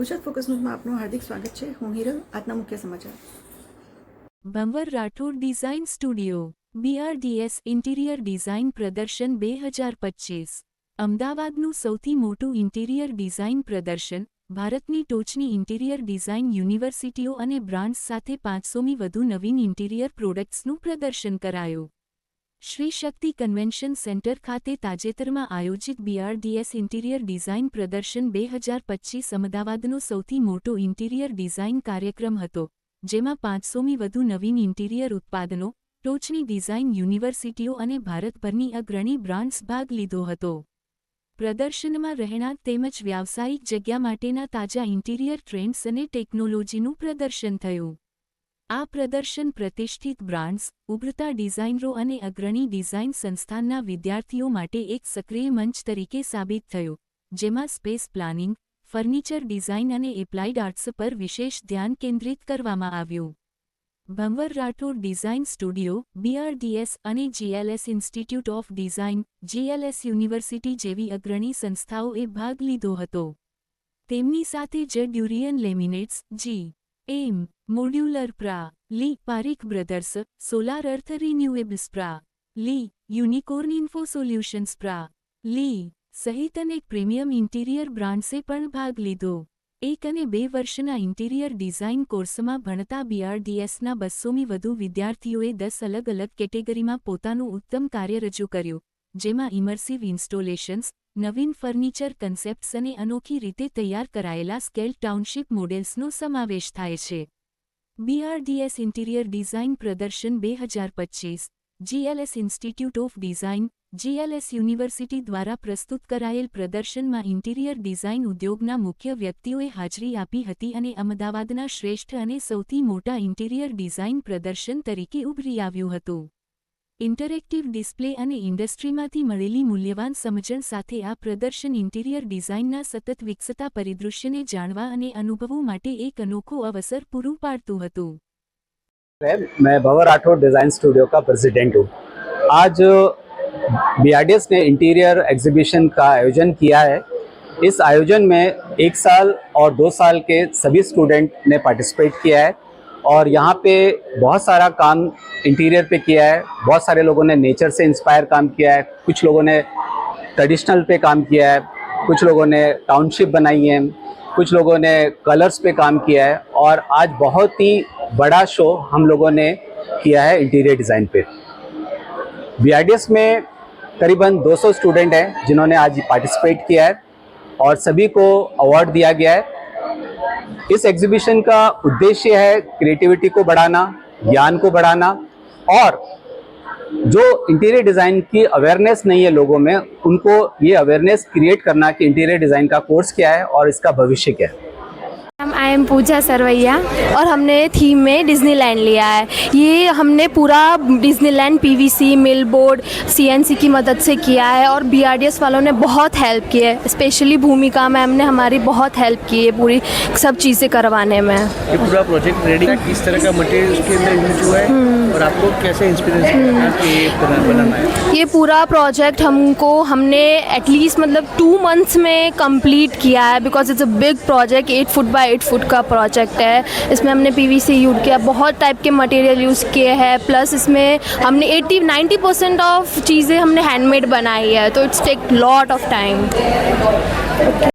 Gujarat focus ન્યૂઝમાં આપનું હાર્દિક સ્વાગત છે. હું હિરલ, આજના મુખ્ય સમાચાર. Bhanwar Rathod design studio BRDS interior design પ્રદર્શન બે હજાર પચીસ. અમદાવાદનું સૌથી મોટું ઇન્ટિરિયર ડિઝાઇન પ્રદર્શન, ભારતની ટોચની ઇન્ટિરિયર ડિઝાઇન યુનિવર્સિટીઓ અને બ્રાન્ડ્સ સાથે પાંચસોમી વધુ નવીન ઇન્ટિરિયર પ્રોડક્ટ્સનું પ્રદર્શન કરાયું. શ્રી શક્તિ કન્વેન્શન સેન્ટર ખાતે તાજેતરમાં આયોજિત બીઆરડીએસ ઇન્ટિરિયર ડિઝાઇન પ્રદર્શન બે હજાર પચીસ અમદાવાદનો સૌથી મોટો ઇન્ટિરિયર ડિઝાઇન કાર્યક્રમ હતો, જેમાં પાંચસોમી વધુ નવીન ઇન્ટિરિયર ઉત્પાદનો, ટોચની ડિઝાઇન યુનિવર્સિટીઓ અને ભારતભરની અગ્રણી બ્રાન્ડ્સ ભાગ લીધો હતો. પ્રદર્શનમાં રહેણાંક તેમજ વ્યાવસાયિક જગ્યા માટેના તાજા ઇન્ટિરિયર ટ્રેન્ડ્સ અને ટેકનોલોજીનું પ્રદર્શન થયું. આ પ્રદર્શન પ્રતિષ્ઠિત બ્રાન્ડ્સ, ઉભરતા ડિઝાઇનરો અને અગ્રણી ડિઝાઇન સંસ્થાનના વિદ્યાર્થીઓ માટે એક સક્રિય મંચ તરીકે સાબિત થયો, જેમાં સ્પેસ પ્લાનિંગ, ફર્નિચર ડિઝાઇન અને એપ્લાઇડ આર્ટ્સ પર વિશેષ ધ્યાન કેન્દ્રિત કરવામાં આવ્યું. Bhanwar Rathod design studio, BRDS અને GLS institute of design, GLS university જેવી અગ્રણી સંસ્થાઓએ ભાગ લીધો હતો. તેમની સાથે જ ડ્યુરિયન લેમિનેટ્સ, જી. એમ, મોડ્યુલર પ્રા, લી પારીખ બ્રધર્સ, સોલાર અર્થ રિન્યુએબલ્સ પ્રા, લી, યુનિકોર્ન ઇન્ફો સોલ્યુશન્સ પ્રા, લી, સહિત અનેક પ્રીમિયમ ઇન્ટિરિયર બ્રાન્ડ્સે પણ ભાગ લીધો. એક અને બે વર્ષના ઇન્ટિરિયર ડિઝાઇન કોર્સમાં ભણતા બીઆરડીએસના બસોમી વધુ વિદ્યાર્થીઓએ દસ અલગ અલગ કેટેગરીમાં પોતાનું ઉત્તમ કાર્ય રજૂ કર્યું, જેમાં ઇમર્સિવ ઇન્સ્ટોલેશન્સ નવીન ફર્નિચર કન્સેપ્ટ્સ અને અનોખી રીતે તૈયાર કરાયેલા સ્કેલ ટાઉનશીપ મોડેલ્સનો સમાવેશ થાય છે. બીઆરડીએસ ઇન્ટિરિયર ડિઝાઇન પ્રદર્શન બે હજાર પચીસ GLS institute of design GLS university દ્વારા પ્રસ્તુત કરાયેલ પ્રદર્શનમાં ઇન્ટિરિયર ડિઝાઇન ઉદ્યોગના મુખ્ય વ્યક્તિઓએ હાજરી આપી હતી અને અમદાવાદના શ્રેષ્ઠ અને સૌથી મોટા ઇન્ટિરિયર ડિઝાઇન પ્રદર્શન તરીકે ઉભરી આવ્યું હતું. ઇન્ટરેક્ટિવ ડિસ્પ્લે અને ઇન્ડસ્ટ્રીમાંથી મળેલી મૂલ્યવાન સમજણ સાથે આ પ્રદર્શન ઇન્ટિરિયર ડિઝાઇનના સતત વિકસતા પરિદૃશ્યને જાણવા અને અનુભવવા માટે એક અનોખો અવસર પૂરું પાડતું હતું है मैं भवर राठौर डिज़ाइन स्टूडियो का प्रेसिडेंट हूँ आज बी ने इंटीरियर एग्जीबिशन का आयोजन किया है इस आयोजन में एक साल और दो साल के सभी स्टूडेंट ने पार्टिसिपेट किया है और यहाँ पे बहुत सारा काम इंटीरियर पे किया है। बहुत सारे लोगों ने नेचर से इंस्पायर काम किया है। कुछ लोगों ने ट्रेडिशनल पे काम किया है। कुछ लोगों ने टाउनशिप बनाई है। कुछ लोगों ने कलर्स पे काम किया है। और आज बहुत ही बड़ा शो हम लोगों ने किया है इंटीरियर डिज़ाइन पे। बी में करीबन 200 स्टूडेंट हैं जिन्होंने आज पार्टिसिपेट किया है। और सभी को अवार्ड दिया गया है। इस एग्जीबिशन का उद्देश्य है क्रिएटिविटी को बढ़ाना, ज्ञान को बढ़ाना और जो इंटीरियर डिज़ाइन की अवेयरनेस नहीं है लोगों में, उनको ये अवेयरनेस क्रिएट करना कि इंटीरियर डिज़ाइन का कोर्स क्या है और इसका भविष्य क्या है। एम पूजा सरवैया और हमने थीम में डिज्नीलैंड लिया है। ये हमने पूरा Disneyland PVC mill board CNC की मदद से किया है और बीआरडीएस वालों ने बहुत हेल्प की है। स्पेशली भूमिका मैम ने हमारी बहुत हेल्प की है पूरी सब चीज़ें करवाने में। ये पूरा प्रोजेक्ट रेडी किस तरह का मटेरियल उसके अंदर यूज़ हुआ है? और आपको कैसे इंस्पिरेशन ये बनाना है? ये पूरा प्रोजेक्ट हमको हमने एटलीस्ट मतलब टू मंथ्स में कंप्लीट किया है because it's a big project eight foot by eight foot का प्रोजेक्ट है। इसमें हमने पी वी सी यूज़ किया। बहुत टाइप के मटेरियल यूज़ किए हैं। प्लस इसमें हमने 80 90 परसेंट ऑफ़ चीज़ें हमने हैंडमेड बनाई है। तो it's take lot of time